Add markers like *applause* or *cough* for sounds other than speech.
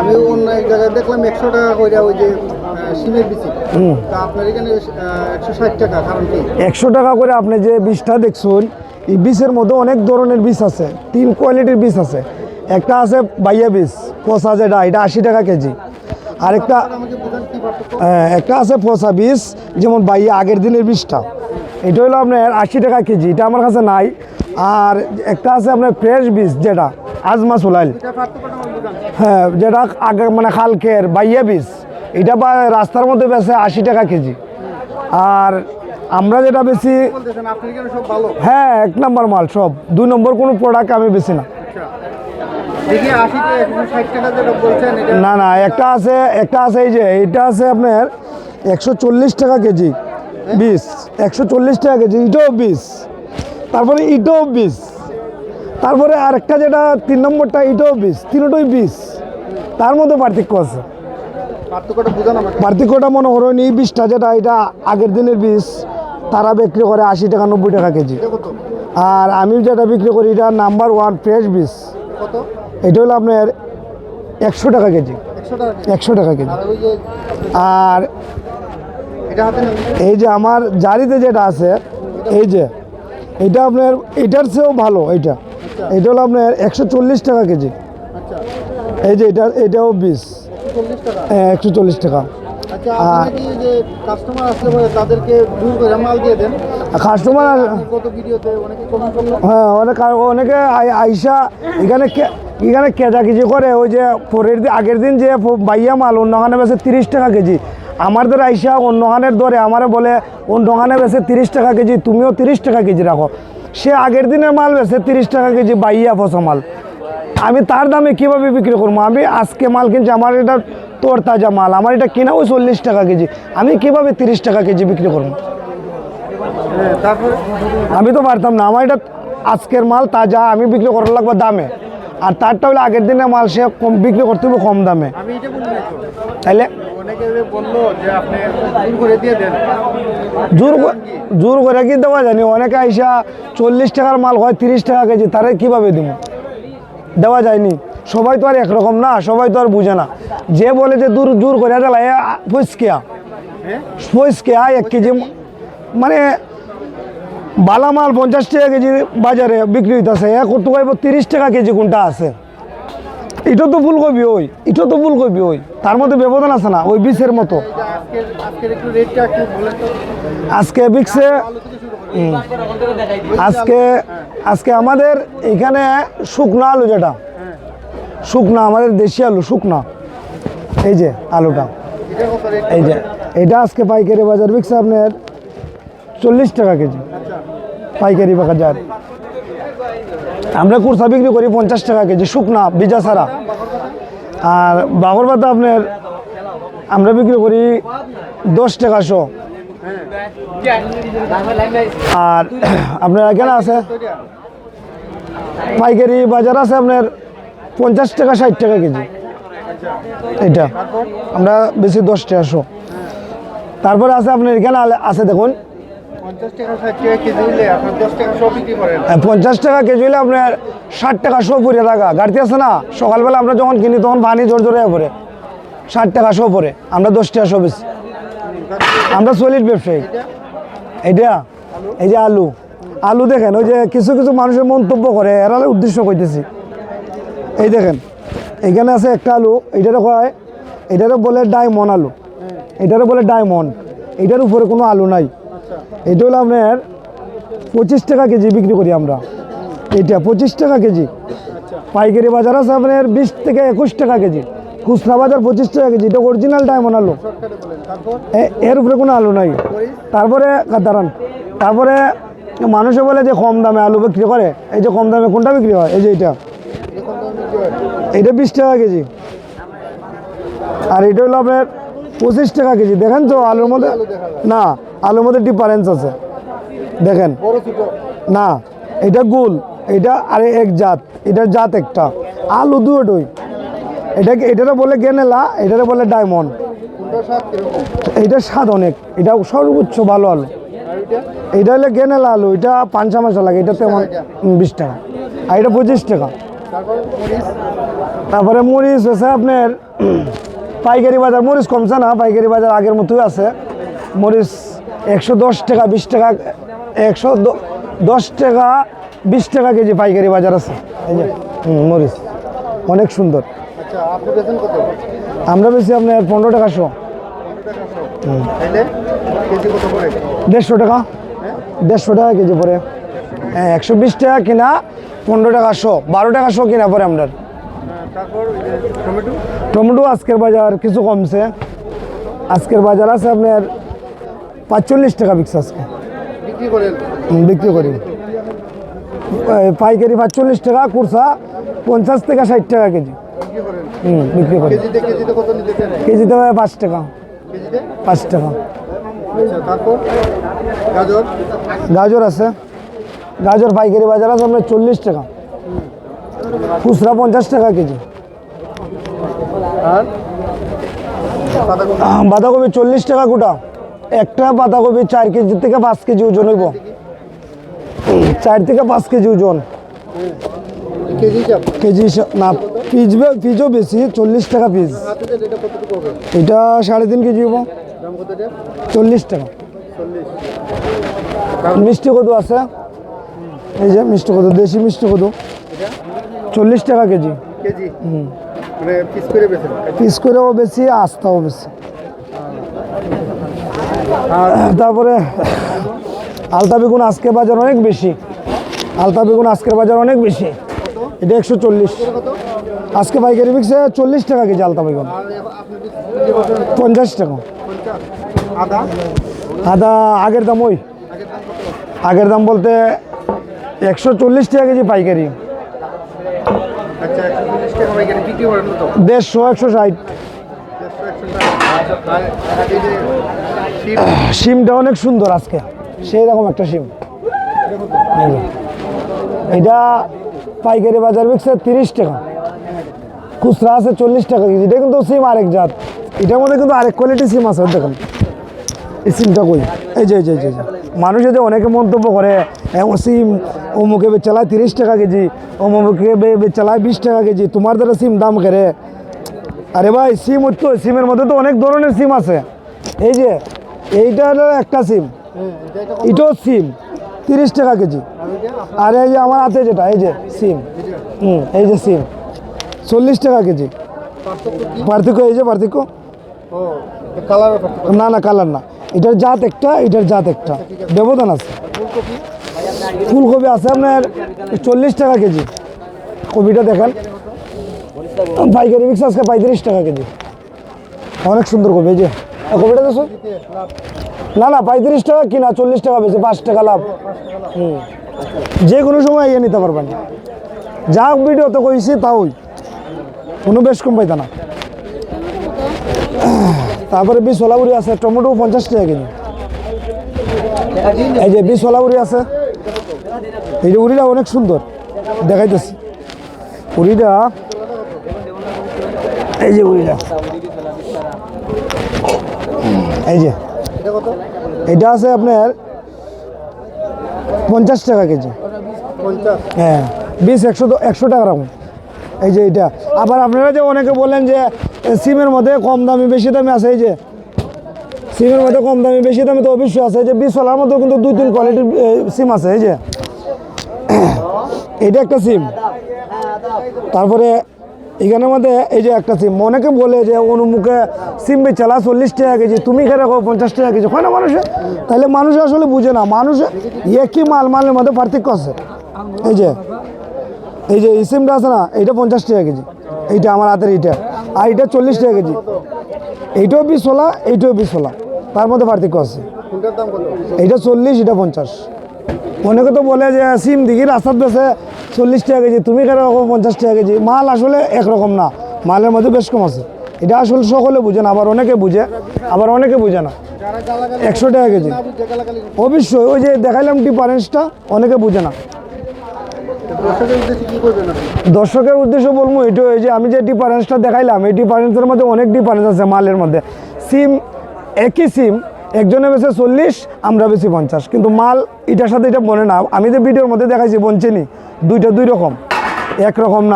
আমি অন্য এক জায়গায় দেখলাম একশো টাকা করে ওই যে সিমের বিচি। তা আপনার এখানে একশো ষাট টাকা কারণ কি? একশো টাকা করে আপনি যে বীজটা দেখছেন এই বীজের মধ্যে অনেক ধরনের বীজ আছে তিন কোয়ালিটির বীজ আছে। একটা আছে বাইয়া বীজ পচা যেটা এটা আশি টাকা কেজি। আরেকটা কি পার্থক্য? হ্যাঁ, একটা আছে পচা বীজ যেমন বাইয়া আগের দিনের বীজটা। এটা হলো আপনার আশি টাকা কেজি এটা আমার কাছে নাই। আর একটা আছে আপনার ফ্রেশ বীজ যেটা আজমা বুঝান হ্যাঁ যেটা আগে মানে খালকের বাইয়া বীজ, এটা বা রাস্তার মধ্যে বেছে আশি টাকা কেজি। আর আমরা যেটা বেশি হ্যাঁ এক নম্বর মাল সব। দুই নম্বর কোনো প্রোডাক্ট আমি বেশি না। না না, একটা আছে একটা আছে এই যে এটা আছে আপনার একশো চল্লিশ টাকা কেজি বিষ একশো টাকা কেজি এটাও বিষ তারপরে এটাও বিষ তারপরে আরেকটা যেটা তিন নম্বরটা এটাও বিষ তিনটাই বিষ তার মধ্যে পার্থক্য আছে। পার্থক্যটা মনে করেন এই বিষটা যেটা এটা আগের দিনের বিষ তারা বিক্রি করে আশি টাকা নব্বই টাকা কেজি। আর আমি যেটা বিক্রি করি এটা নাম্বার ওয়ান ফ্রেশ কত? এটা হলো আপনার একশো টাকা কেজি। একশো টাকা কেজি। আর আর এই যে আমার জারিতে যেটা আছে এই যে এটা আপনার এটার চেয়েও ভালো এটা এটা হলো আপনার একশো চল্লিশ টাকা কেজি। আচ্ছা। এই যে এটা এটাও বিষ টাকা? একশো চল্লিশ টাকা। আচ্ছা কাস্টমার হ্যাঁ অনেক অনেকে আই- আইসা এখানে এখানে কেজা কেজি করে ওই যে পরের দিন আগের দিন যে বাইয়া মাল অন্যখানে বেছে তিরিশ টাকা কেজি। আমার আমাদের আইসা অন্যখানের দরে আমারে বলে অন্যখানে বেছে তিরিশ টাকা কেজি তুমিও তিরিশ টাকা কেজি রাখো। সে আগের দিনের মাল বেছে তিরিশ টাকা কেজি বাইয়া পচা মাল। আমি তার দামে কীভাবে বিক্রি করব? আমি আজকে মাল কিনছি, আমার এটা তোর তাজা মাল, আমার এটা কেনা ওই চল্লিশ টাকা কেজি। আমি কীভাবে তিরিশ টাকা কেজি বিক্রি করব? আমি তো পারতাম না, আমার এটা আজকের মাল তাজা, আমি বিক্রি করার লাগবে দামে। আর তারটা হলে আগের দিনের মাল, সে কম বিক্রি করতে হবে কম দামে। আমি দূর জোর জোর করে কি দেওয়া জানি অনেকে আইসা চল্লিশ টাকার মাল হয় তিরিশ টাকা কেজি তারে কীভাবে দিব দেওয়া যায়নি। সবাই তো আর একরকম না সবাই তো আর বুঝে না। যে বলে যে দূর জোর করে দিলা ফুসকিয়া। হ্যাঁ? ফুসকিয়া এক কেজি মানে বালা মাল পঞ্চাশ টাকা কেজি বাজারে বিক্রি হইতেছে এক করতে পারব তিরিশ টাকা কেজি কোনটা আছে? এটা তো ফুল কবি ওই, এটা তো ফুল কবি ওই। তার মধ্যে ব্যবধান আছে না, ওই বিষের মতো। আজকে বিক্সে আজকে আজকে আমাদের এখানে শুকনা আলু যেটা, শুকনা, আমাদের দেশি আলু, শুকনা। এই যে আলুটা, এই যে, এটা আজকে পাইকারি বাজার বিকছে আপনার চল্লিশ টাকা কেজি। পাইকারি বাজার। আমরা কুর্সা বিক্রি করি পঞ্চাশ টাকা কেজি, শুকনা বীজা ছাড়া। আর বাঘর পাতা আপনার, আমরা বিক্রি করি দশ টাকা শো। আর *clears throat* আপনার এখানে আছে, পাইকারি বাজার আছে আপনার পঞ্চাশ টাকা, ষাট টাকা কেজি। এটা আমরা বেশি দশ টাকা শো। তারপরে আছে আপনার এখানে আছে দেখুন হ্যাঁ, পঞ্চাশ টাকা কেজি হলে আপনার ষাট টাকা শো পরে থাকা। গাড়িতে আছে না? সকালবেলা আমরা যখন কিনি তখন পানি জোর জোরে পরে ষাট টাকা শো পরে আমরা দশ টাকা শো বেশি আমরা সলিড ব্যবসায়ী। এটা এই যে আলু। আলু দেখেন ওই যে কিছু কিছু মানুষের মন্তব্য করে এরা উদ্দেশ্য কইতেছি। এই দেখেন এখানে আছে একটা আলু এটারও কয় এটারও বলে ডায়মন্ড আলু। এটারও বলে ডায়মন্ড। এটার উপরে কোনো আলু নাই। এটা হলো আপনার পঁচিশ টাকা কেজি বিক্রি করি আমরা। এটা পঁচিশ টাকা কেজি। পাইকারি বাজার আছে আপনার বিশ থেকে একুশ টাকা কেজি। খুচরা বাজার পঁচিশ টাকা কেজি। এটা অরিজিনাল ডায়মন্ড আলু। এর উপরে কোনো আলু নাই। তারপরে দাঁড়ান। তারপরে মানুষে বলে যে কম দামে আলু বিক্রি করে। এই যে কম দামে কোনটা বিক্রি হয়? এই যে এটা এটা বিশ টাকা কেজি। আর এটা হলো আপনার পঁচিশ টাকা কেজি। দেখেন তো আলুর মধ্যে না। আলুর মধ্যে ডিফারেন্স আছে। দেখেন। না এটা গোল এটা আরে এক জাত এটার জাত একটা। আলু দুটোই এটাকে এটারে বলে গেনেলা এটারে বলে ডায়মন্ড কোনটা স্বাদ অনেক। এটা সর্বোচ্চ ভালো আলু। এটা? এটা হলে গেনেলা আলু এটা পাঁচা মাসা লাগে এটা তেমন বিশ টাকা। আর এটা পঁচিশ টাকা। তারপরে মরিচ হচ্ছে আপনার পাইকারি বাজার। মরিচ কমছে না পাইকারি বাজার আগের মতোই আছে। মরিচ একশো দশ টাকা বিশ টাকা একশো দশ টাকা বিশ টাকা কেজি পাইকারি বাজার আছে। এই যে মরিচ। অনেক সুন্দর। আচ্ছা আমরা বেশি আপনার পনেরো টাকা শো দেড়শো টাকা। দেড়শো টাকা কেজি পরে হ্যাঁ একশো বিশ টাকা কিনা পনেরো টাকা শো বারো টাকা শো কিনা পরে আমরা হ্যাঁ, টমেটো আজকের বাজার কিছু কমছে। আজকের বাজার আছে আপনার পাঁচচল্লিশ টাকা বিকছে আজকে। বিক্রি করি। পাইকারি পাঁচচল্লিশ টাকা কুরসা পঞ্চাশ থেকে ষাট টাকা কেজি। হুম বিক্রি করি। কেজিতে পাঁচ টাকা। পাঁচ টাকা। আচ্ছা গাজর? গাজর আছে। গাজর পাইকারি বাজার আছে আপনার চল্লিশ টাকা। খুচরা পঞ্চাশ টাকা কেজি। বাঁধাকপি বাঁধাকপি চল্লিশ টাকা গোটা একটা বাঁধাকপি চার কেজি থেকে পাঁচ কেজি ওজন হইব। চার থেকে পাঁচ কেজি ওজন। কেজি না পিস পিসও বেশি চল্লিশ টাকা পিস। এটা সাড়ে তিন কেজি হব চল্লিশ টাকা। মিষ্টি কদু আছে। এই যে মিষ্টি কদু দেশি মিষ্টি কদু। চল্লিশ টাকা কেজি। কেজি? মানে পিস করে পিস করেও বেশি আস্তাও বেশি। তারপরে আলতা বেগুন আজকে বাজার অনেক বেশি। আলতা বেগুন আজকের বাজার অনেক বেশি। এটা একশো চল্লিশ। আজকে পাইকারি বিকছে চল্লিশ টাকা কেজি আলতা বেগুন। পঞ্চাশ টাকা। আদা আগের দাম ওই। আগের দাম বলতে একশো চল্লিশ টাকা কেজি পাইকারি। দেড়শো একশো ষাট। সিমটা অনেক সুন্দর আজকে। সেই রকম একটা সিম এটা পাইকারি বাজার বিকছে তিরিশ টাকা। খুচরা আছে চল্লিশ টাকা কেজি। এটা কিন্তু সিম আরেক জাত। এটার মধ্যে কিন্তু আরেক কোয়ালিটি সিম আছে দেখুন। এই সিমটা কই? এই যে এই যে এই যে, এই যে। অনেকে মন্তব্য করে "এ, ও সিম অমুকে চালায় তিরিশ টাকা কেজি অমুকে চালায় বিশ টাকা কেজি তোমার দ্বারা সিম দাম করে আরে ভাই সিম তো সিমের মধ্যে তো অনেক ধরনের সিম আছে। এই যে এইটা হলো একটা সিম। এটা এটা এটাও সিম, তিরিশ টাকা কেজি। আর এই যে আমার হাতে যেটা, এই যে সিম, হুম, এই যে সিম, চল্লিশ টাকা কেজি। পার্থক্য এই যে, পার্থক্য? না না, কালার না। এটার জাত একটা, এটার জাত একটা। ব্যবধান আছে। ফুলকপি আছে আপনার চল্লিশ টাকা কেজি। কপিটা দেখেন। পাইকারি মিক্স আজকে পঁয়ত্রিশ টাকা কেজি। অনেক সুন্দর কপি, এই যে। কপিটা দেখো না না, পঁয়ত্রিশ টাকা কিনা, চল্লিশ টাকা বেশি, পাঁচ টাকা লাভ। যে কোনো সময় ইয়ে নিতে পারবেন। যা ভিডিওতে কইছি, তাওই। কোনো বেশ কম পাইতা না। তারপরে বিষ সোলাপুরি আছে, টমেটো পঞ্চাশ টাকা কেজি। এই যে বিষ সোলাপুরি আছে, এই যে উড়িটা অনেক সুন্দর, দেখাইতেছি। উড়িটা, এই যে উড়িটা। এই যে, এটা আছে আপনার পঞ্চাশ টাকা কেজি। হ্যাঁ বিশ, একশো একশো টাকা রাখুন এই যে এটা। আবার আপনারা যে অনেকে বলেন যে, সিমের মধ্যে কম দামি, বেশি দামি আছে, এই যে। সিমের মধ্যে কম দামি, বেশি দামি তো অবশ্যই আছে। এই যে বিশ সোলার মধ্যে কিন্তু দুই, তিন কোয়ালিটির সিম আছে, এই যে। এটা একটা সিম। তারপরে এখানের মধ্যে এই যে একটা সিম, অনেকে বলে যে অনুমুখে সিম বেচালা চল্লিশ টাকা কেজি, তুমি খেয়ে রাখো পঞ্চাশ টাকা কেজি, হয় না মানুষে? তাহলে মানুষ আসলে বুঝে না, মানুষ একই মাল, মালের মধ্যে পার্থক্য আছে। এই যে এই যে এই সিমটা আছে না, এইটা পঞ্চাশ টাকা কেজি, এইটা আমার হাতের এইটা, আর এইটা চল্লিশ টাকা কেজি। এইটাও বিশ হলা এইটাও বিশ হলা তার মধ্যে পার্থক্য আছে। এইটা চল্লিশ, এটা পঞ্চাশ। অনেকে তো বলে যে সিম দিঘি রাস্তার বেছে চল্লিশ টাকা কেজি, তুমি কেন পঞ্চাশ টাকা কেজি? মাল আসলে একরকম না। মালের মধ্যে বেশ কম আছে। এটা আসলে সকলে বুঝে না, আবার অনেকে বুঝে, আবার অনেকে বুঝে না। একশো টাকা কেজি। অবশ্যই, ওই যে দেখাইলাম ডিফারেন্সটা অনেকে বুঝে না। দর্শকের উদ্দেশ্যে বলব, এটা যে আমি যে ডিফারেন্সটা দেখাইলাম, এই ডিফারেন্সের মধ্যে অনেক ডিফারেন্স আছে মালের মধ্যে। সিম, একই সিম, একজনে বেছে চল্লিশ, আমরা বেশি পঞ্চাশ। কিন্তু মাল, এটার সাথে এটা বনে না। আমি যে ভিডিওর মধ্যে দেখাইছি বনছেনি দুইটা দুই রকম। একরকম না।